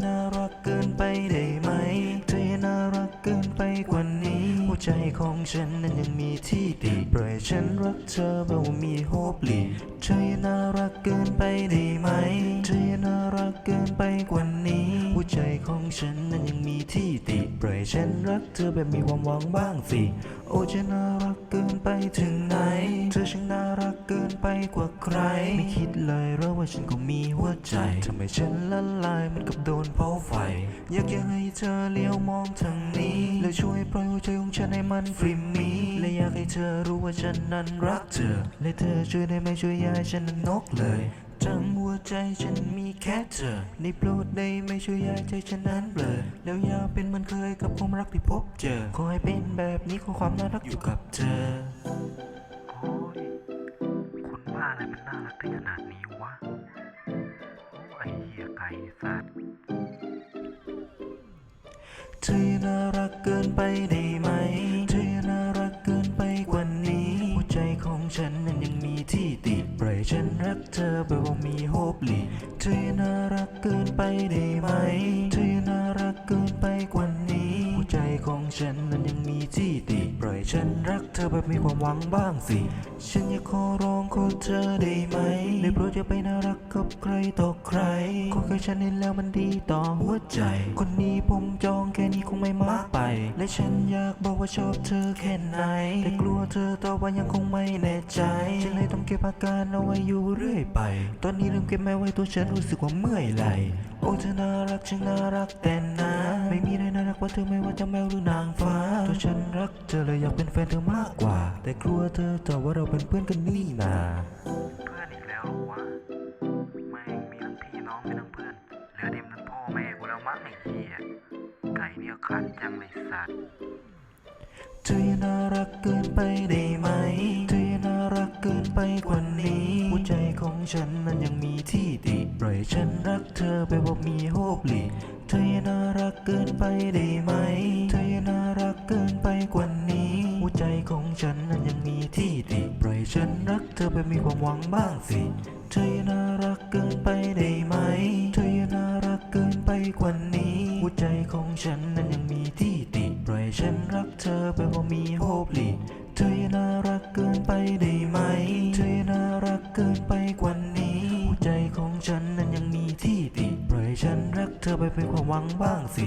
เธอน่ารักเกินไปได้ไหม เธอน่ารักเกินไปกว่านี้ หัวใจของฉันนั้นยังมีที่ติปล่อยฉันรักเธอเบบว่ามีโฮปลีเธอน่ารักเกินไปได้ไหม เธอน่ารักเกินไปกว่า ฉันนั้นยังมีที่ติปล่อยฉันรักเธอแบบมีความหวังบ้างสิ โอ้จะน่ารักเกินไปถึงไหน เธอช่างน่ารักเกินไปกว่าใคร ไม่คิดเลยหรอว่าฉันก็มีหัวใจทำไมฉันละลายเหมันกับโดนเผาไฟ อยากจะให้เธอเลี้ยวมองทางนี้ แล้วช่วยปล่อยหัวใจของฉันให้มันฟริมมีและอยากให้เธอรู้ว่าฉันนั้นรักเธอ และเธอช่วยได้ไหมช่วยอยาให้ฉันนั้นนกเลย จังหัวใจฉันมีแค่เธอได้โปรดได้ไหม่ช่วยอยาให้ใจฉันนั้นเบลอแล้วอย่าเป็นเหมือนเคยกับความรักที่พบเจอ ขอให้เป็นแบบนี้ขอความน่ารักอยู่กับเธอโอ้ยคนบ้าอะไรมันน่ารักได้ขนาดนี้วะโอ้ไอเหี้ยไก่สัตว์เธอน่ารักเกินไปได้ไหม เธอน่ารักเกินไปได้ไหม เธอน่ารักเกินไปกว่านี้หัวใจของฉันนั้นยังมีที่ติปล่อยฉันรักเธอแบบมีความหวังบ้างสิ ฉันอยากขอร้องขอเธอได้ไหมได้โปรดอย่าไปน่ารักกับใครต่อใครขอแค่ฉันเห็นแล้วมันดีต่อหัวใจ คนนี้ผมจอง ค่นี้คงไม่มากไป และฉันอยากบอกว่าชอบเธอแค่ไหน แต่กลัวเธอตอบว่ายังคงไม่แน่ใจฉันเลยต้องเก็บอาการเอาไว้อยู่เรื่อยไป ตอนนี้ลืมเก็บแม่ไว้ตัวฉันรู้สึกว่าเมื่อยไหลโอ้เธอน่ารักช่างน่ารักแต่นะไม่มีใครน่ารักกว่าเธอไม่ว่าจะแมวหรือนางฟ้าตัวฉันรักเธอเลยอยากเป็นแฟนเธอมากกว่า แต่กลัวเธอตอบว่าเราเป็นเพื่อนกันนี่นาเพื่อนอีกแล้วเหรอวะแม่งมีทั้งพี่น้องมีทั้งเพื่อนเหลือเต็มทั้งพ่อแม่กูแล้วมั้งไอ้เหี้ย ไก่เนี่ยขันจังเลยสัตว์เธอน่ารักเกินไปได้ไหม เธอน่ารักเกินไปกว่านี้ หัวใจของฉันนั้นยังมีที่ติปล่อยฉันรักเธอไปบอกมีโฮปลีเธอน่ารักเกินไปได้ไหม เธอน่ารักเกินไปกว่านี้ หัวใจของฉันนั้นยังมีที่ติปล่อยฉันรักเธอไปมีความหวังบ้างสิ เธอน่ารักเกินไปได้ไหม เธอน่ารักเกินไปกว่านี้ หัวใจของฉันนั้นยังมีที่ติปล่อยฉันรักเธอไปว่ามีโฮปลีเธอน่ารักเกินไปได้ไหม เธอน่ารักเกินไปกว่านี้ หัวใจของฉันนั้นยังมีที่ติปล่อยฉันรักเธอไปเพื่อความหวังบ้างสิ